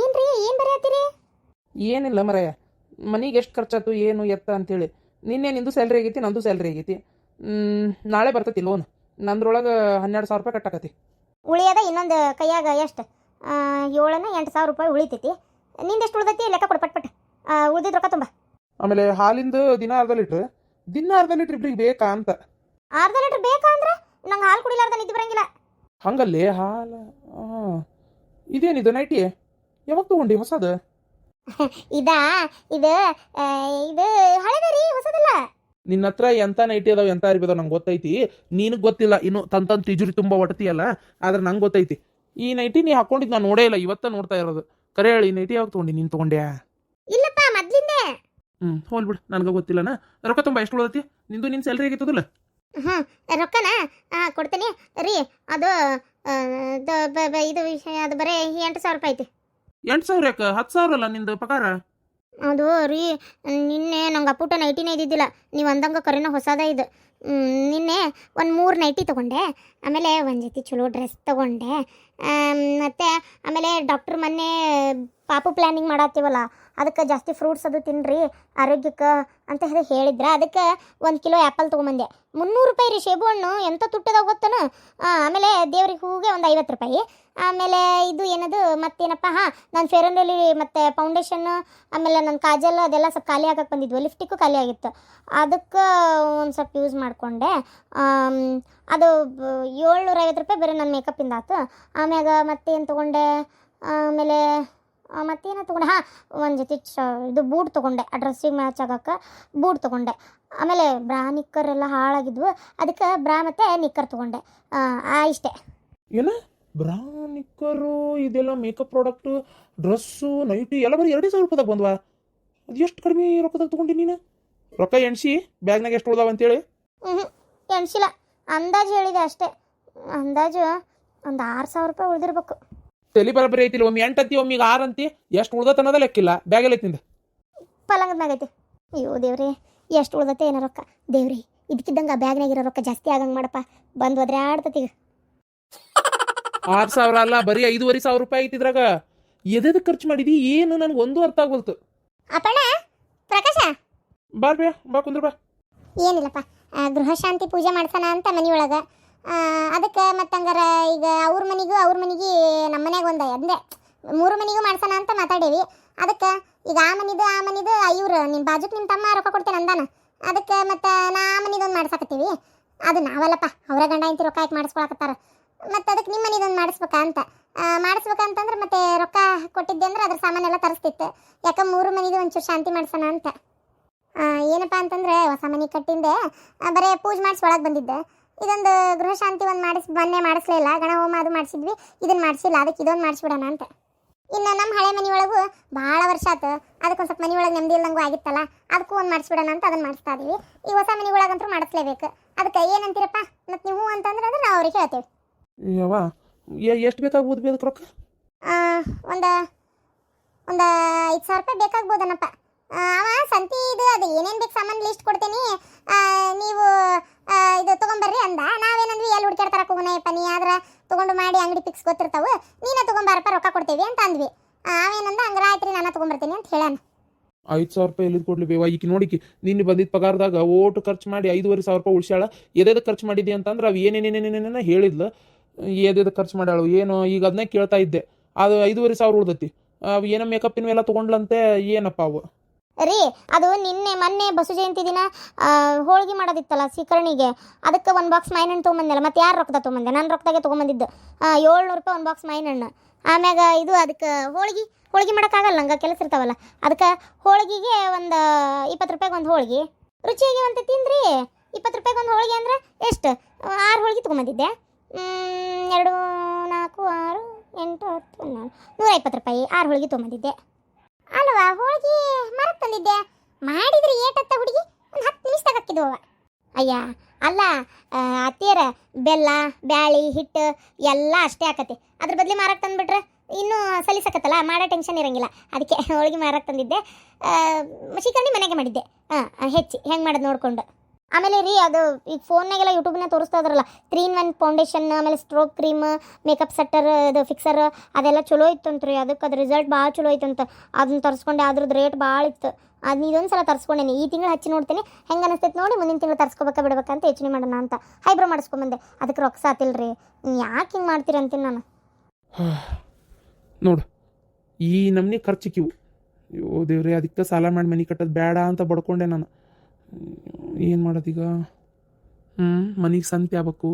ಏನ್ರಿ ಏನ್ ಬರೆಯತ್ತೀರಿ? ಏನಿಲ್ಲ ಮರಯ್ಯ. ಮನಿಗೆ ಎಷ್ಟು ಖರ್ಚಾತು ಏನು ಎತ್ತ ಅಂತೇಳಿ. ನಿನ್ನೆ ನಿಂದು ಸ್ಯಾಲ್ರಿ ಆಗೈತಿ ನಂದು ಸ್ಯಾಲ್ರಿ ಆಗೈತಿ. ಮ್, ನಾಳೆ ಬರ್ತೈತಿ ಲೋನ್ ನಂದ್ರೊಳಗೆ ಹನ್ನೆರಡು ಸಾವಿರ ರೂಪಾಯಿ ಕಟ್ಟಾಕತಿ. ಉಳಿಯದ ಇನ್ನೊಂದು ಕೈಯಾಗ ಎಷ್ಟು? ಏಳನ ಎಂಟು ಸಾವಿರ ರೂಪಾಯಿ ಉಳಿತೈತಿ. ನಿಂದೆಷ್ಟು ಉಳ್ದೈತಿ? ಲೆಕ್ಕ ಕೊಡು ಪಟ್ ಪಟ್ ಉಳ್ದಿದ್ ರೊಕ್ಕ ತುಂಬ. ಆಮೇಲೆ ಹಾಲಿಂದು ದಿನ ಅರ್ಧ ಲೀಟ್ರ್. ದಿನ ಅರ್ಧ ಲೀಟ್ರ್ ಇಬ್ರಿಗೆ ಬೇಕಾ ಅಂತ. ಅರ್ಧ ಲೀಟ್ರ್ ಬೇಕಾ ಅಂದ್ರೆ? ನಂಗೆ ಹಾಲು ಕುಡಿಲಾರ್ದ ನಿದ್ದೆ ಬರಂಗಿಲ್ಲ. ಹಂಗಲ್ಲೇ ಹಾಲು? ಹಾಂ ಇದೇನಿದು ನೈಟಿ? ಯಾವಾಗ ತಗೊಂಡಿ ಹೊಸದು. ಇದಾ? ಇದು ಇದು ಹಳೆದರಿ ಹೊಸದಲ್ಲ? ನಿನ್ನ ಹತ್ರ ಎಂತ ನೈಟಿ ಅದಾವ ಎಂತ ಅರಿವಿ ಅದಾವ ನಂಗೆ ಗೊತ್ತೈತಿ. ನಿನಗೆ ಗೊತ್ತಿಲ್ಲ ಇನ್ನು ತನ್ ತನ್ ತಿಜುರಿ ತುಂಬ ಒಟ್ಟತಿಯಲ್ಲ ಆದ್ರೆ ನಂಗೆ ಗೊತ್ತೈತಿ. ಈ ನೈಟಿ ನೀ ಹಾಕೊಂಡಿದ್ ನಾನು ನೋಡೇ ಇಲ್ಲ ಇವತ್ತ ನೋಡ್ತಾ ಇರೋದು. ಕರೆ ಹೇಳಿ ಈ ನೈಟಿ ಯಾವಾಗ ತಗೊಂಡಿ ನೀನು ತಗೊಂಡ್ಯಾ? ಇಲ್ಲಪ್ಪ ಮೊದ್ಲಿಂದೆ. ಹ್ಞೂ ಹೋಲ್ ಬಿಡು ನನಗೆ ಗೊತ್ತಿಲ್ಲನ. ರೊಕ್ಕ ತುಂಬ ಎಷ್ಟು ಉಳದೈತಿ? ನಿಂದು ನಿನ್ನ ಸ್ಯಾಲ್ರಿ ಆಗಿತ್ತದಲ್ಲ ಹ್ಞೂ ರೊಕ್ಕನ? ಕೊಡ್ತೀನಿ. ರೀ ಅದು ಇದು ವಿಷಯ ಅದು ಬರೀ ಎಂಟು ಸಾವಿರ ರೂಪಾಯಿ ಐತಿ. ಎಂಟು ಸಾವಿರ ಯಾಕೆ? ಹತ್ತು ಸಾವಿರ ಅಲ್ಲ ನಿಂದು ಪಗಾರ? ಅದು ರೀ, ನಿನ್ನೆ ನಂಗೆ ಅಪ್ಪುಟ ನೈಟಿನೇ ಇದ್ದಿದ್ದಿಲ್ಲ ನೀವು ಅಂದಂಗೆ ಕರೆನ ಹೊಸದ ಇದು. ನಿನ್ನೆ ಒಂದು ಮೂರು ನೈಟಿ ತೊಗೊಂಡೆ. ಆಮೇಲೆ ಒಂದು ಜೊತೆ ಚಲೋ ಡ್ರೆಸ್ ತೊಗೊಂಡೆ. ಮತ್ತು ಆಮೇಲೆ ಡಾಕ್ಟ್ರ್ ಮೊನ್ನೆ ಪಾಪು ಪ್ಲ್ಯಾನಿಂಗ್ ಮಾಡತ್ತೀವಲ್ಲ, ಅದಕ್ಕೆ ಜಾಸ್ತಿ ಫ್ರೂಟ್ಸ್ ಅದು ತಿನ್ನಿರಿ ಆರೋಗ್ಯಕ್ಕೆ ಅಂತ ಹೇಳಿ ಹೇಳಿದ್ರೆ. ಅದಕ್ಕೆ ಒಂದು ಕಿಲೋ ಆ್ಯಪಲ್ ತೊಗೊಂಬಂದೆ. ಮುನ್ನೂರು ರೂಪಾಯಿ ರೀ ಸೇಬು ಹಣ್ಣು ಎಂಥ ತುಟ್ಟದಾಗ ಗೊತ್ತನ ಆಮೇಲೆ ದೇವ್ರಿಗೆ ಹೂಗೆ ಒಂದು ಐವತ್ತು ರೂಪಾಯಿ. ಆಮೇಲೆ ಇದು ಏನದು, ಮತ್ತೇನಪ್ಪ, ಹಾಂ, ನಾನು ಫೇರ್ ಆ್ಯಂಡ್ ಲವ್ಲಿ ಮತ್ತು ಫೌಂಡೇಶನ್ನು ಆಮೇಲೆ ನನ್ನ ಕಾಜಲ್ ಅದೆಲ್ಲ ಸ್ವಲ್ಪ ಖಾಲಿ ಹಾಕಕ್ಕೆ ಬಂದಿದ್ವು ಲಿಫ್ಟಿಕ್ಕು ಖಾಲಿ ಆಗಿತ್ತು. ಅದಕ್ಕೆ ಒಂದು ಸ್ವಲ್ಪ ಯೂಸ್ ಮಾಡಿಕೊಂಡೆ. ಅದು ಏಳ್ನೂರ ಐವತ್ತು ರೂಪಾಯಿ ಬರೀ ನನ್ನ ಮೇಕಪ್ಪಿಂದ ಆತು. ಆಮ್ಯಾಗ ಮತ್ತೇನು ತೊಗೊಂಡೆ? ಆಮೇಲೆ ಮತ್ತೇನು ತೊಗೊಂಡೆ? ಹಾಂ ಒಂದು ಜೊತೆ ಚ ಇದು ಬೂಟ್ ತೊಗೊಂಡೆ. ಆ ಡ್ರೆಸ್ಸಿಗೆ ಮ್ಯಾಚ್ ಆಗಕ್ಕೆ ಬೂಟ್ ತೊಗೊಂಡೆ. ಆಮೇಲೆ ಬ್ರಾ ನಿಕ್ಕರ್ ಎಲ್ಲ ಹಾಳಾಗಿದ್ವು. ಅದಕ್ಕೆ ಬ್ರಾ ಮತ್ತು ನಿಕ್ಕರ್ ತೊಗೊಂಡೆ. ಆ, ಆ ಇಷ್ಟೇ. ಏನ? ಬ್ರಾ ನಿಕ್ಕರು ಇದೆಲ್ಲ ಮೇಕಪ್ ಪ್ರಾಡಕ್ಟು ಡ್ರೆಸ್ಸು ನೈಟಿ ಎಲ್ಲ ಬರೀ ಎರಡೇ ಸಾವಿರ ರೂಪಾಯಿದಾಗ ಬಂದ್ವಾ? ಅದು ಎಷ್ಟು ಕಡಿಮೆ ರೊಕ್ಕದಾಗ ತೊಗೊಂಡಿ ನೀನು? ರೊಕ್ಕ ಎಣ್ಸಿ ಬ್ಯಾಗ್ನಾಗ ಎಷ್ಟು ಉಳ್ದಾವ ಅಂತೇಳಿ ಹ್ಞೂ ಎಣ್ಸಿಲ್ಲ. ಅಂದಾಜು ಹೇಳಿದೆ ಅಷ್ಟೇ. ಅಂದಾಜು ಒಂದು ಆರು ಸಾವಿರ ರೂಪಾಯಿ ಉಳಿದಿರ್ಬೇಕು. ತಲೆ ಬರಬರಿ ಐತಿಲ್ಲ ಒಮ್ಮೆ. ಎಂಟು ಅಂತಿ ಒಮ್ಮಿಗೆ ಆರು ಅಂತಿ ಎಷ್ಟು ಉಳ್ದತ್ತ ಅನ್ನೋದ ಲೆಕ್ಕಿಲ್ಲ ಬ್ಯಾಗಲ್ಲಿ ಐತಿಂದ? ಪಲಂಗದ ಮ್ಯಾಗ ಐತಿ. ಅಯ್ಯೋ ದೇವ್ರಿ ಎಷ್ಟು ಉಳ್ದತ್ತೆ ಏನೋ ರೊಕ್ಕ. ದೇವ್ರಿ ಇದಕ್ಕಿದ್ದಂಗೆ ಆ ಬ್ಯಾಗ್ನಾಗ ಇರೋ ರೊಕ್ಕ ಜಾಸ್ತಿ ಆಗಂಗೆ ಮಾಡಪ್ಪ. ಬಂದು ಹೋದ್ರೆ ಆಡ್ತತಿ ಆರು ಸಾವಿರ ಅಲ್ಲ ಬರೀ ಐದೂವರೆ ಸಾವಿರ ರೂಪಾಯಿ ಐತಿದ್ರಾಗ ಎದೆದ ಖರ್ಚು ಮಾಡಿದಿ? ಏನು? ನನಗೆ ಒಂದು ಅರ್ಥ ಆಗ್ವಲ್ತು. ಅಪ್ಪಣ್ಣ ಪ್ರಕಾಶ? ಬಾರ್ ಬೇ ಬಾ ಕುಂದ್ರ ಬಾ. ಏನಿಲ್ಲಪ್ಪ. ಆ, ಗೃಹ ಶಾಂತಿ ಪೂಜೆ ಮಾಡ್ಸೋಣ ಅಂತ ಮನೆಯೊಳಗೆ ಅದಕ್ಕೆ ಮತ್ತಂಗಾರ ಈಗ ಅವ್ರ ಮನೆಗೂ ಅವ್ರ ಮನೆಗೆ ನಮ್ಮ ಮನ್ಯಾಗ ಒಂದು ಅಂದೆ ಮೂರು ಮನೆಗೂ ಮಾಡ್ಸೋಣ ಅಂತ ಮಾತಾಡೇವಿ. ಅದಕ್ಕೆ ಈಗ ಆ ಮನಿದು ಆ ಮನಿದು ಇವ್ರು ನಿಮ್ಮ ಬಾಜುಕ್ ನಿಮ್ಮ ತಮ್ಮ ರೊಕ್ಕ ಕೊಡ್ತೇನೆ ಅಂದಾನ. ಅದಕ್ಕೆ ಮತ್ತೆ ನಾ ಆ ಮನಿದೊಂದು ಮಾಡ್ಸಕತ್ತೀವಿ. ಅದು ನಾವಲ್ಲಪ್ಪ ಅವರ ಗಂಡ ಇಂತಿ ರೊಕ್ಕ ಹಾಕಿ ಮಾಡಿಸ್ಕೊಳಕತ್ತಾರ. ಮತ್ತೆ ಅದಕ್ಕೆ ನಿಮ್ಮ ಮನಿದೊಂದು ಮಾಡಿಸ್ಬೇಕಾ ಅಂತ. ಮಾಡಿಸ್ಬೇಕಂತಂದ್ರೆ ಮತ್ತೆ ರೊಕ್ಕ ಕೊಟ್ಟಿದ್ದೆ ಅಂದ್ರೆ ಅದ್ರ ಸಾಮಾನೆಲ್ಲ ತರಿಸ್ತಿತ್ತು. ಯಾಕೆ ಮೂರು ಮನಿದು ಒಂಚೂರು ಶಾಂತಿ ಮಾಡ್ಸೋಣ ಅಂತ. ಏನಪ್ಪಾ ಅಂತಂದ್ರೆ ಹೊಸ ಮನೆ ಕಟ್ಟಿಂದೆ. ಬರೇ ಪೂಜೆ ಮಾಡಿಸಿ ಒಳಗೆ ಬಂದಿದ್ದೆ. ಇದೊಂದು ಗೃಹ ಶಾಂತಿ ಒಂದು ಮಾಡಿಸ್ ಮೊನ್ನೆ ಮಾಡಿಸ್ಲೇ ಇಲ್ಲ. ಗಣ ಹೋಮ ಅದು ಮಾಡಿಸಿದ್ವಿ. ಇದನ್ನ ಮಾಡಿಸಿಲ್ಲ. ಅದಕ್ಕೆ ಇದೊಂದು ಮಾಡಿಸ್ಬಿಡೋಣ ಅಂತ. ಇನ್ನು ನಮ್ಮ ಹಳೆ ಮನೆ ಒಳಗೂ ಭಾಳ ವರ್ಷ ಆತು. ಅದಕ್ಕೊಂದು ಸ್ವಲ್ಪ ಮನೆ ಒಳಗೆ ನೆಮ್ಮದಿ ಇಲ್ಲದಂಗೂ ಆಗಿತ್ತಲ್ಲ. ಅದಕ್ಕೂ ಒಂದು ಮಾಡಿಸ್ಬಿಡೋಣ ಅಂತ ಅದನ್ನ ಮಾಡಿಸ್ತಾ ಇದೀವಿ. ಈ ಹೊಸ ಮನೆ ಒಳಗಂತೂ ಮಾಡಿಸ್ಲೇಬೇಕು. ಅದಕ್ಕೆ ಏನಂತೀರಪ್ಪ? ಮತ್ತು ನೀವು ಅಂತಂದ್ರೆ ಅಂದ್ರೆ ನಾವು ಅವ್ರಿಗೆ ಹೇಳ್ತೇವೆ. ಎಷ್ಟು ಬೇಕಾಗ್ಬೋದು ರೊಕ್ಕ? ಒಂದು ಒಂದು ಐದು ಸಾವಿರ ರೂಪಾಯಿ ಬೇಕಾಗ್ಬೋದನಪ್ಪ. ಅವ ಸಂತಿ ಇದು ಅದು ಏನೇನು ಬೇಕು ಸಾಮಾನು ಲಿಸ್ಟ್ ಕೊಡ್ತೀನಿ. ನೀವು ಇದು ತೊಗೊಂಬರ್ರಿ ಅಂದ. ನಾವೇನಂದ್ವಿ, ಎಲ್ಲಿ ಹುಡ್ಕ್ಯಾಡ್ತಾರ ಹೋಗೋಣಪ್ಪ ನೀ? ಆದ್ರೆ ತೊಗೊಂಡು ಮಾಡಿ ಅಂಗಡಿ ಫಿಕ್ಸ್ ಗೊತ್ತಿರ್ತಾವೆ. ನೀನೇ ತೊಗೊಂಬಾರಪ್ಪ, ರೊಕ್ಕ ಕೊಡ್ತೇವಿ ಅಂತ ಅಂದ್ವಿ. ಅವೇನಂದ, ಹಂಗಾರ ಆಯ್ತು ರೀ ನಾನು ತೊಗೊಂಬರ್ತೀನಿ ಅಂತ ಹೇಳಾನ. ಐದು ಸಾವಿರ ರೂಪಾಯಿ ಎಲ್ಲಿದ್ ಕೊಡ್ಲಿ ಬೇವಾ? ಈಕಿ ನೋಡಿಕಿ ನಿನ್ನೆ ಬಂದಿದ್ದ ಪಗಾರದಾಗ ಓಟು ಖರ್ಚು ಮಾಡಿ ಐದುವರೆ ಸಾವಿರ ರೂಪಾಯಿ ಉಳಿಸ್ಯಾಳ. ಎದೇದ ಖರ್ಚು ಮಾಡಿದ್ದೆ ಅಂತಂದ್ರೆ ಅವು ಏನೇನೇನೇನೇನೇನ ಹೇಳಿದ್ಲು. ಎದೇದ ಖರ್ಚು ಮಾಡ್ಯಾಳು, ಏನು ಈಗ ಅದನ್ನೇ ಕೇಳ್ತಾ ಇದ್ದೆ. ಅದು ಐದುವರೆ ಸಾವಿರ ಉಳ್ದತಿ. ಅವು ಏನೋ ಮೇಕಪ್ಪಿನ ಎಲ್ಲ ತೊಗೊಂಡ್ಲಂತೆ, ಏನಪ್ಪ ಅವು? ರೀ, ಅದು ನಿನ್ನೆ ಮೊನ್ನೆ ಬಸು ಜಯಂತಿ ದಿನ ಹೋಳಿಗೆ ಮಾಡೋದಿತ್ತಲ್ಲ ಸೀಕರ್ಣಿಗೆ, ಅದಕ್ಕೆ ಒಂದು ಬಾಕ್ಸ್ ಮೈನಣ್ಣು ತೊಗೊಂಬಂದಿಲ್ಲ ಮತ್ತೆ ಯಾರು ರೊಕ್ಕದ ತೊಗೊಂಬಂದೆ? ನಾನು ರೊಕ್ಕದಾಗೆ ತೊಗೊಂಬಂದಿದ್ದು. ಏಳ್ನೂರು ರೂಪಾಯಿ ಒಂದು ಬಾಕ್ಸ್ ಮೈನಣ್ಣು ಆಮ್ಯಾಗ ಇದು ಅದಕ್ಕೆ ಹೋಳಿಗೆ ಹೋಳಿಗೆ ಮಾಡೋಕ್ಕಾಗಲ್ಲ ನಂಗೆ ಕೆಲಸ ಇರ್ತಾವಲ್ಲ. ಅದಕ್ಕೆ ಹೋಳಿಗೆಗೆ ಒಂದು ಇಪ್ಪತ್ತು ರೂಪಾಯಿಗೆ ಒಂದು ಹೋಳಿಗೆ. ರುಚಿಯಾಗಿ ಒಂದು ತಿಂದ್ರಿ, ಇಪ್ಪತ್ತು ರೂಪಾಯಿಗೆ ಒಂದು ಹೋಳಿಗೆ ಅಂದ್ರೆ ಎಷ್ಟು? ಆರು ಹೋಳಿಗೆ ತೊಗೊಂಬಂದಿದ್ದೆ. ಎರಡು, ನಾಲ್ಕು, ಆರು, ಎಂಟು, ಹತ್ತು, ಹನ್ನೆರಡು, ನೂರ ಇಪ್ಪತ್ತು ರೂಪಾಯಿ ಆರು ಹೋಳಿಗೆ ತೊಗೊಂಬಂದಿದ್ದೆ. ಅಲ್ವಾ ಹೋಳಿಗೆ ಮರಕ್ ತಂದಿದ್ದೆ ಮಾಡಿದ್ರಿ ಏಟತ್ತ ಹುಡುಗಿ, ಒಂದು ಹತ್ತು ನಿಮಿಷ ಅವ ಅಯ್ಯ, ಅಲ್ಲ ಅತ್ತೀರ ಬೆಲ್ಲ, ಬ್ಯಾಳಿ, ಹಿಟ್ಟು ಎಲ್ಲ ಅಷ್ಟೇ ಆಕತಿ. ಅದ್ರ ಬದಲಿ ಮಾರಕ್ಕೆ ತಂದ್ಬಿಟ್ರೆ ಇನ್ನೂ ಸಲಿಸಕತ್ತಲ್ಲ, ಮಾಡೋ ಟೆನ್ಷನ್ ಇರಂಗಿಲ್ಲ. ಅದಕ್ಕೆ ಹೋಳಿಗೆ ಮಾರಕ್ಕೆ ತಂದಿದ್ದೆ. ಶಿಕಂಡಿ ಮನೆಗೆ ಮಾಡಿದ್ದೆ. ಹಾಂ ಹೆಚ್ಚಿ, ಹೆಂಗೆ ಮಾಡೋದು ನೋಡ್ಕೊಂಡು. ಆಮೇಲೆ ರೀ ಅದು ಈಗ ಫೋನ್ನಾಗೆಲ್ಲ ಯೂಟ್ಯೂಬ್ನ ತೋರಿಸ್ತಾ ಇದ್ರಲ್ಲ ತ್ರೀ ಇನ್ ಒನ್ ಫೌಂಡೇಶನ್ ಆಮೇಲೆ ಸ್ಟ್ರೋಕ್ ಕ್ರೀಮ್ ಮೇಕಪ್ ಸೆಟ್ಟರ್ ಅದು ಫಿಕ್ಸರ್ ಅದೆಲ್ಲ ಚಲೋ ಇತ್ತಂತ ರೀ. ಅದಕ್ಕೆ ಅದು ರಿಸಲ್ಟ್ ಭಾಳ ಚಲೋ ಐತಂತ. ಅದನ್ನ ತರಿಸ್ಕೊಂಡೆ ಅದ್ರದ್ದು ರೇಟ್ ಭಾಳ ಇತ್ತು. ಅದು ಇದೊಂದು ಸಲ ತರಿಸ್ಕೊಂಡೇನಿ. ಈ ತಿಂಗಳು ಹಚ್ಚಿ ನೋಡ್ತೀನಿ. ಹೆಂಗೆ ಅನಿಸ್ತೈತೆ ನೋಡಿ ಮುಂದಿನ ತಿಂಗಳು ತರಿಸ್ಕೋಬೇಕಾ ಬಿಡ್ಬೇಕಂತ ಯೋಚನೆ ಮಾಡೋಣ ಅಂತ. ಹೈಬ್ರೋ ಮಾಡಿಸ್ಕೊಂಬಂದೆ. ಅದಕ್ಕೆ ರೊಕ್ಕ ಸಾತಿಲ್ಲ ರೀ ಯಾಕೆ ಹಿಂಗೆ ಮಾಡ್ತೀರಿ ಅಂತೀನಿ ನಾನು. ನೋಡು, ಈ ನಮ್ಮನೆ ಖರ್ಚಿಕ್ಕಿವು ಅಯ್ಯೋ ದೇವ್ರಿ, ಅದಕ್ಕೆ ಸಾಲ ಮಾಡಿ ಮನೆ ಕಟ್ಟೋದು ಬೇಡ ಅಂತ ಬಡ್ಕೊಂಡೆ ನಾನು. ಏನು ಮಾಡೋದೀಗ? ಹ್ಞೂ ಮನೆಗೆ ಸಂತೆ ಆಗ್ಬೇಕು.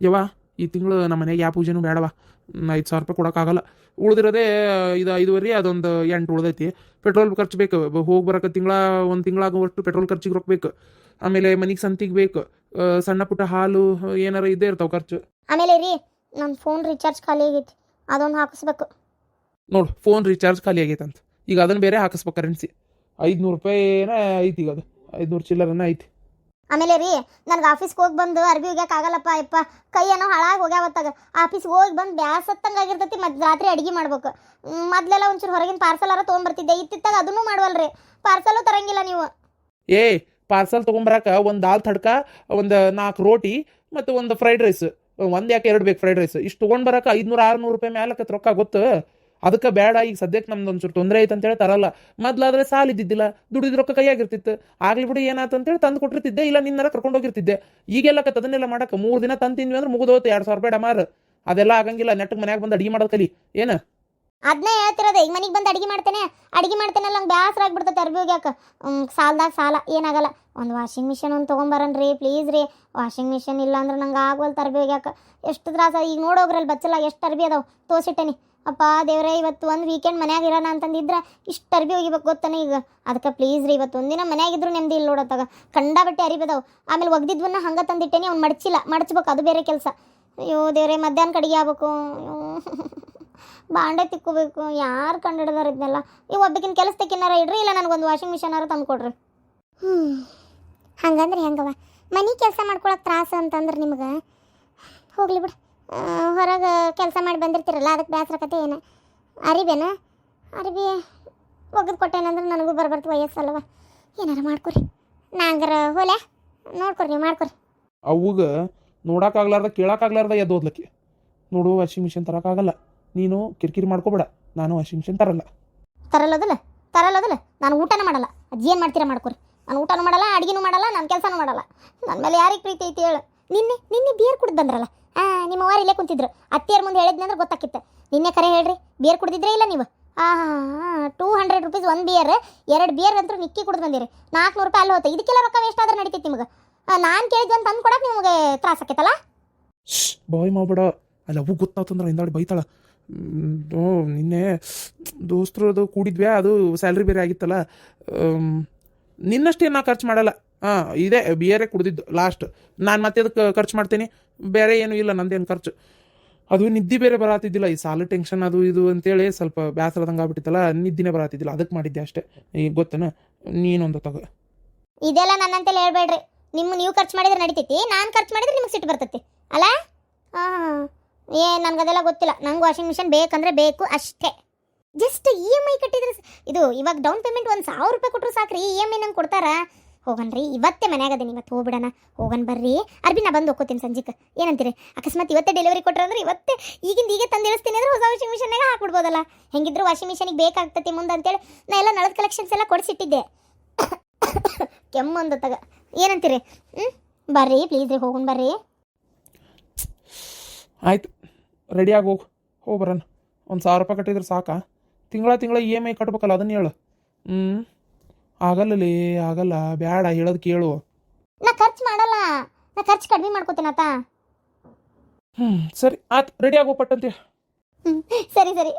ಯವ್ವ ಈ ತಿಂಗಳು ನಮ್ಮ ಮನೆಗೆ ಯಾವ ಪೂಜೆನೂ ಬೇಡವಾ ಐದು ಸಾವಿರ ರೂಪಾಯಿ ಕೊಡೋಕ್ಕಾಗಲ್ಲ ಉಳಿದಿರೋದೇ ಇದು ಐದುವರೆ ಅದೊಂದು ಎಂಟು ಉಳ್ದೈತಿ. ಪೆಟ್ರೋಲ್ ಖರ್ಚು ಬೇಕು. ಹೋಗಿ ಬರೋಕೆ ತಿಂಗಳ ಒಂದು ತಿಂಗಳಾಗುವಷ್ಟು ಪೆಟ್ರೋಲ್ ಖರ್ಚಿಗೆ ರೊಕ್ಕ ಬೇಕು ಆಮೇಲೆ ಮನೆಗೆ ಸಂತಿಗೆ ಬೇಕು. ಸಣ್ಣ ಪುಟ್ಟ ಹಾಲು ಏನಾರ ಇದ್ದೇ ಇರ್ತಾವ ಖರ್ಚು. ಆಮೇಲೆ ರೀ ನನ್ನ ಫೋನ್ ರೀಚಾರ್ಜ್ ಖಾಲಿ ಆಗೈತಿ. ಅದೊಂದು ಹಾಕಿಸ್ಬೇಕು. ನೋಡು ಫೋನ್ ರೀಚಾರ್ಜ್ ಖಾಲಿ ಆಗೈತೆ ಅಂತ ಈಗ ಅದನ್ನು ಬೇರೆ ಹಾಕಿಸ್ಬೇಕು ಕರೆನ್ಸಿ. ಐದುನೂರು ರೂಪಾಯಿನ ಐತಿ ಈಗ ಅದು. ಐದುನೂರು ಚಿಲ್ಲರನ ಐತಿ. ಆಮೇಲೆ ರೀ ನನಗೆ ಆಫೀಸ್ಗೆ ಹೋಗಿ ಬಂದು ಅರ್ಬಿ ಹೋಗ್ಯಾಕ ಆಗಲ್ಲಪ್ಪ ಅಪ್ಪ ಕೈ ಏನೋ ಹಾಳಾಗಿ ಹೋಗ್ಯಾವತ್ತಾಗ ಆಫೀಸ್ಗೆ ಹೋಗಿ ಬಂದು ಬ್ಯಾಸತ್ತಂಗೆ ಆಗಿರ್ತೈತಿ ಮತ್ತು ರಾತ್ರಿ ಅಡುಗೆ ಮಾಡ್ಬೇಕು. ಮೊದಲೆಲ್ಲ ಒಂಚೂರು ಹೊರಗಿನ ಪಾರ್ಸಲ್ ಅರ ತೊಗೊಂಬರ್ತಿದ್ದೆ ಇತ್ತಿತ್ತಾಗ ಅದನ್ನೂ ಮಾಡವಲ್ರಿ. ಪಾರ್ಸಲು ತರಂಗಿಲ್ಲ ನೀವು. ಏ ಪಾರ್ಸಲ್ ತೊಗೊಂಬರಕ ಒಂದು ದಾಲ್ ತಡ್ಕ ಒಂದು ನಾಲ್ಕು ರೋಟಿ ಮತ್ತು ಒಂದು ಫ್ರೈಡ್ ರೈಸ್ ಒಂದು ಯಾಕೆ ಎರಡು ಬೇಕು ಫ್ರೈಡ್ ರೈಸ್ ಇಷ್ಟು ತೊಗೊಂಡು ಬರೋಕೆ ಐದುನೂರು ಆರುನೂರು ರೂಪಾಯಿ ಮೇಲೆ ರೊಕ್ಕ ಗೊತ್ತು. ಅದಕ್ಕೆ ಬೇಡ, ಈಗ ಸದ್ಯಕ್ಕೆ ನಮ್ದು ಒಂಚೂರು ತೊಂದರೆ ಐತೆ ಅಂತೇಳಿ ತರಲ್ಲ. ಮೊದ್ಲಾದ್ರೆ ಸಾಲ ಇದ್ದಿದ್ದಿಲ್ಲ ದುಡಿದ ರೊಕ್ಕ ಕೈಯಾಗಿರ್ತಿತ್ತು. ಆಗ್ಲಿ ಬಿಡಿ ಅಂತೇಳಿ ತಂದು ಕೊಟ್ಟಿರ್ತಿದ್ದೆ, ಇಲ್ಲ ನಿನ್ನರ ಕರ್ಕೊಂಡು ಹೋಗಿರ್ತಿದ್ದೆ. ಈಗೆಲ್ಲ ಅದನ್ನೆಲ್ಲ ಮಾಡಕ್ಕೆ ಮೂರು ದಿನ ತಂದು ತಿಂದ್ವಿ ಅಂದ್ರೆ ಮುಗಿದೋತು ಎರಡು ಸಾವಿರ ರೂಪಾಯಿ ಡಮಾರ್. ಅದೆಲ್ಲ ಆಗಂಗಿಲ್ಲ, ನೆಟ್ಟಗೆ ಮನ್ಯಾಗ ಬಂದು ಅಡಿಗೆ ಮಾಡೋದು ಕಲಿ. ಏನು? ಅದನ್ನೇ ಹೇಳ್ತಿರೋದು, ಈಗ ಮನೆಗೆ ಬಂದು ಅಡಿಗೆ ಮಾಡ್ತೇನೆ, ಅಡಿಗೆ ಮಾಡ್ತೇನಲ್ಲ ನಂಗೆ ಬೇಸರ ಆಗ್ಬಿಡ್ತೈತೆ ಅರ್ಬಿ ಹೋಗ್ಯಾಕ. ಸಾಲದಾಗ ಸಾಲ, ಏನಾಗಲ್ಲ. ಒಂದು ವಾಷಿಂಗ್ ಮಿಷನ್ ಒಂದು ತೊಗೊಂಬರನ್ರಿ ಪ್ಲೀಸ್ ರೀ. ವಾಷಿಂಗ್ ಮಿಷನ್ ಇಲ್ಲ ಅಂದ್ರೆ ನಂಗೆ ಆಗವಲ್ತು ಅರ್ಬಿ ಹೋಗ್ಯಾಕ. ಎಷ್ಟು ತ್ರಾಸ, ಈಗ ನೋಡೋಗ್ರಲ್ಲಿ ಬಚ್ಚಲ್ಲ ಎಷ್ಟು ಅರ್ಬಿ ಅದಾವೆ? ತೋಸಿಟ್ಟೇನಿ ಅಪ್ಪ ದೇವ್ರ, ಇವತ್ತು ಒಂದು ವೀಕೆಂಡ್ ಮನ್ಯಾಗ ಇರೋಣ ಅಂತಂದಿದ್ರೆ ಇಷ್ಟು ಅರ್ಬಿ ಒಗಿಬೇಕು ಗೊತ್ತಾನೆ ಈಗ? ಅದಕ್ಕೆ ಪ್ಲೀಸ್ ರೀ ಇವತ್ತು ಒಂದಿನ ಮನ್ಯಾಗಿದ್ರು ನೆಮ್ಮದಿ ಇಲ್ಲ ನೋಡತ್ತಾಗ ಕಂಡಾಬಟ್ಟೆ ಅರಿಬೇದವು ಆಮೇಲೆ ಒಗ್ದಿದ್ವನ್ನ ಹಂಗೆ ತಂದಿಟ್ಟೇನಿ, ಅವ್ನು ಮಡಚಿಲ್ಲ. ಮಡಚ್ಬೇಕು, ಅದು ಬೇರೆ ಕೆಲಸ. ಅಯ್ಯೋ ದೇವ್ರೆ, ಮಧ್ಯಾಹ್ನ ಕಡಿಗೆ ಆಗ್ಬೇಕು. ಬಾಂಡೆ ತಿಕ್ಕೋಬೇಕು. ಯಾರು ಕಂಡಿಡ್ದಾರ ಇದನ್ನೆಲ್ಲ ನೀವು ಒಬ್ಬಕಿನ ಕೆಲಸ ತೆಕ್ಕಿನಾರ ಇಡ್ರಿ, ಇಲ್ಲ ನನಗೊಂದು ವಾಷಿಂಗ್ ಮಿಷನಾರ ತಂದು ಕೊಡ್ರಿ. ಹ್ಞೂ ಹಂಗಂದ್ರೆ ಹೆಂಗವ ಮನೆ ಕೆಲಸ ಮಾಡ್ಕೊಳಕ್ಕೆ ತ್ರಾಸು ಅಂತಂದ್ರೆ ನಿಮ್ಗೆ? ಹೋಗ್ಲಿ ಬಿಡು. ಹೊರಗೆ ಕೆಲಸ ಮಾಡಿ ಬಂದಿರ್ತೀರಲ್ಲ ಅದಕ್ಕೆ ಬೇಸರ ಕತೆ ಏನು? ಅರಿಬೇನ? ಅರಿಬಿ ಒಗ್ಗದ ಕೊಟ್ಟೇನಂದ್ರೆ ನನಗೂ ಬರ್ಬರ್ತು ವಯಸ್ಸಲ್ವ? ಏನಾರ ಮಾಡ್ಕೊರಿ. ನಾಂಗ್ರ ಹೋಲೆ ನೋಡ್ಕೊರಿ ನೀವು ಮಾಡ್ಕೊರಿ. ಅವಾಗ ನೋಡೋಕ್ಕಾಗ್ಲಾರ್ದ ಕೇಳೋಕ್ಕಾಗ್ಲಾರ್ದ ಎದ್ದು ಓದ್ಲಕ್ಕೆ. ನೋಡು ವಾಷಿಂಗ್ ಮಿಷಿನ್ ತರೋಕ್ಕಾಗಲ್ಲ. ನೀನು ಕಿರಿಕಿರಿ ಮಾಡ್ಕೋಬೇಡ. ನಾನು ವಾಷಿಂಗ್ ಮಿಷಿನ್ ತರಲ್ಲ. ತರಲ್ಲದಲ್ಲ ತರಲ್ಲದಲ್ಲ ನಾನು ಊಟನೂ ಮಾಡಲ್ಲ. ಅಜ್ಜಿ ಏನು ಮಾಡ್ತೀರಾ ಮಾಡ್ಕೊರಿ. ನಾನು ಊಟನೂ ಮಾಡಲ್ಲ ಅಡುಗೆನೂ ಮಾಡಲ್ಲ ನಾನು ಕೆಲಸನೂ ಮಾಡಲ್ಲ. ನನ್ನ ಮೇಲೆ ಯಾರಿಗೆ ಪ್ರೀತಿ ಐತಿ ಹೇಳು. ನಿನ್ನೆ ನಿನ್ನೆ ಬಿಯರ್ ಕುಡಿದು ಬಂದ್ರಲ್ಲ. ನಿಮ್ಮ ಅವ್ರು ಇಲ್ಲೇ ಕುಂತಿದ್ರು. ಅತ್ತಿಯರ ಮುಂದೆ ಹೇಳಿದ್ನಂದ್ರೆ ಗೊತ್ತಾಕಿತ್ತು. ನಿನ್ನೆ ಕರೆ ಹೇಳ್ರಿ ಬಿಯರ್ ಕುಡ್ದಿದ್ರೆ ಇಲ್ಲ ನೀವು? ಹಾಂ ಟೂ ಹಂಡ್ರೆಡ್ ರುಪೀಸ್ ಒಂದು ಬಿಯರ್ ಎರಡು ಬಿಯರ್ ಅಂತೂ ನಿಕ್ಕಿ ಕುಡ್ದು ಬಂದಿರಿ. ನಾಲ್ಕುನೂರು ರೂಪಾಯಿ ಅಲ್ಲಿ ಹೋಗ್ತಾ ಇದಕ್ಕೆಲ್ಲ ರೊಕ್ಕ ವೇಸ್ಟ್ ಆದ್ರೆ ನಡೀತೈತಿ ನಿಮಗೆ. ನಾನು ಕೇಳಿದ್ವಿ ಅಂತ ತಂದು ಕೊಡಕ್ಕೆ ನಿಮಗೆ ತ್ರಾಸ ಆಕೈತಲ್ಲ? ಬಾಯ್ ಮಾಡಬೇಡ ಅಲ್ಲಿ ಅವು ಗೊತ್ತಾತಂದ್ರೆ ಹಿಂದಾಡಿ ಬೈತಾಳ. ಓ, ನಿನ್ನೆ ದೋಸ್ತರದು ಕೂಡಿದ್ವಿ, ಅದು ಸ್ಯಾಲ್ರಿ ಬೇರೆ ಆಗಿತ್ತಲ್ಲ. ನಿನ್ನಷ್ಟೇ ನಾ ಖರ್ಚು ಮಾಡಲ್ಲ. ಹಾಂ, ಇದೇ ಬಿಯರೇ ಕುಡ್ದಿದ್ದು ಲಾಸ್ಟ್ ನಾನು ಮತ್ತೆ ಅದಕ್ಕೆ ಖರ್ಚು ಮಾಡ್ತೀನಿ. ಬೇರೆ ಏನೂ ಇಲ್ಲ ನಂದೇನು ಖರ್ಚು. ಅದು ನಿದ್ದೆ ಬೇರೆ ಬರಾತಿದ್ದಿಲ್ಲ, ಈ ಸಾಲ ಟೆನ್ಷನ್ ಅದು ಇದು ಅಂತೇಳಿ ಸ್ವಲ್ಪ ಬೇಸರದಂಗೆ ಆಗ್ಬಿಟ್ಟಿತ್ತಲ್ಲ, ನಿದ್ದಿನೇ ಬರಾತಿದ್ದಿಲ್ಲ ಅದಕ್ಕೆ ಮಾಡಿದ್ದೆ ಅಷ್ಟೇ. ಈಗ ಗೊತ್ತನ? ನೀನೊಂದು ತಗೋ. ಇದೆಲ್ಲ ನನ್ನಂತೆಲ್ಲ ಹೇಳ್ಬೇಡ್ರಿ. ನಿಮ್ಮ ನೀವು ಖರ್ಚು ಮಾಡಿದ್ರೆ ನಡಿತೈತಿ, ನಾನು ಖರ್ಚು ಮಾಡಿದ್ರೆ ನಿಮ್ಗೆ ಸಿಟ್ಟು ಬರ್ತೈತಿ. ಅಲ್ಲ? ಹಾಂ ಏ, ನನಗದೆಲ್ಲ ಗೊತ್ತಿಲ್ಲ. ನಂಗೆ ವಾಷಿಂಗ್ ಮಿಷನ್ ಬೇಕಂದ್ರೆ ಬೇಕು ಅಷ್ಟೇ. ಜಸ್ಟ್ ಇ ಎಂ ಐ ಕಟ್ಟಿದ್ರೆ ಇದು ಇವಾಗ ಡೌನ್ ಪೇಮೆಂಟ್ ಒಂದು ಸಾವಿರ ರೂಪಾಯಿ ಕೊಟ್ಟರು ಸಾಕ್ರಿ ಇ ಎಂ ಐ ನಂಗೆ ಕೊಡ್ತಾರಾ? ಹೋಗನ್ರಿ. ಇವತ್ತೇ ಮನ್ಯಾಗ ಅದೇ ಇವತ್ತು ಹೋಗ್ಬಿಡಣ. ಹೋಗನ್ ಬರ್ರಿ. ಅರ್ಬಿ ನಾ ಬಂದು ಹೋಗ್ಕೋತೀನಿ ಸಂಜೆಗೆ ಏನಂತೀರಿ? ಅಕಸ್ಮಾತ್ ಇವತ್ತೇ ಡೆಲಿವರಿ ಕೊಟ್ರಂದ್ರೆ ಇವತ್ತೇ ಈಗಿಂದ ಈಗ ತಂದು ಇಳಿಸ್ತೀನಿ ಅಂದ್ರೆ ಹೊಸ ವಾಷಿಂಗ್ ಮಿಷನ್ನಾಗ ಹಾಕ್ಬಿಡ್ಬೋದಲ್ಲ. ಹೆಂಗಿದ್ರು ವಾಷಿಂಗ್ ಮಿಷನಿಗೆ ಬೇಕಾಗ್ತತಿ ಮುಂದೆ ಅಂತೇಳಿ ನಾ ಎಲ್ಲ ನಳದ ಕಲೆಕ್ಷನ್ಸ್ ಎಲ್ಲ ಕೊಡಿಸಿಟ್ಟಿದ್ದೆ. ಕೆಮ್ಮು ಒಂದು ತಗ. ಏನಂತೀರಿ? ಹ್ಞೂ ಬರ್ರಿ ಪ್ಲೀಸ್ ರೀ ಹೋಗೋಣ ಬರ್ರಿ. ಆಯ್ತು. ರೆಡಿಯಾಗಿ ಹೋಗು. ಹೋಗಿ ಬರೋಣ. ಒಂದು ಸಾವಿರ ರೂಪಾಯಿ ಕಟ್ಟಿದ್ರೆ ಸಾಕಾ? ತಿಂಗಳ ತಿಂಗಳ ಇ ಎಂ ಐ ಕಟ್ಬೇಕಲ್ಲ, ಅದನ್ನ ಹೇಳು. ಹ್ಞೂ ಆಗಲ್ಲಲೇ ಆಗಲ್ಲ ಬೇಡ ಹೇಳೋದು ಕೇಳು. ನಾ ಖರ್ಚು ಮಾಡಲ್ಲ. ನಾ ಖರ್ಚು ಕಡಿಮೆ ಮಾಡ್ಕೋತೀನತ್ತ ಹ್ಞೂ ಸರಿ ಆತ್ ರೆಡಿ ಆಗೋ ಪಟ್ಟಂತೆ. ಸರಿ ಸರಿ.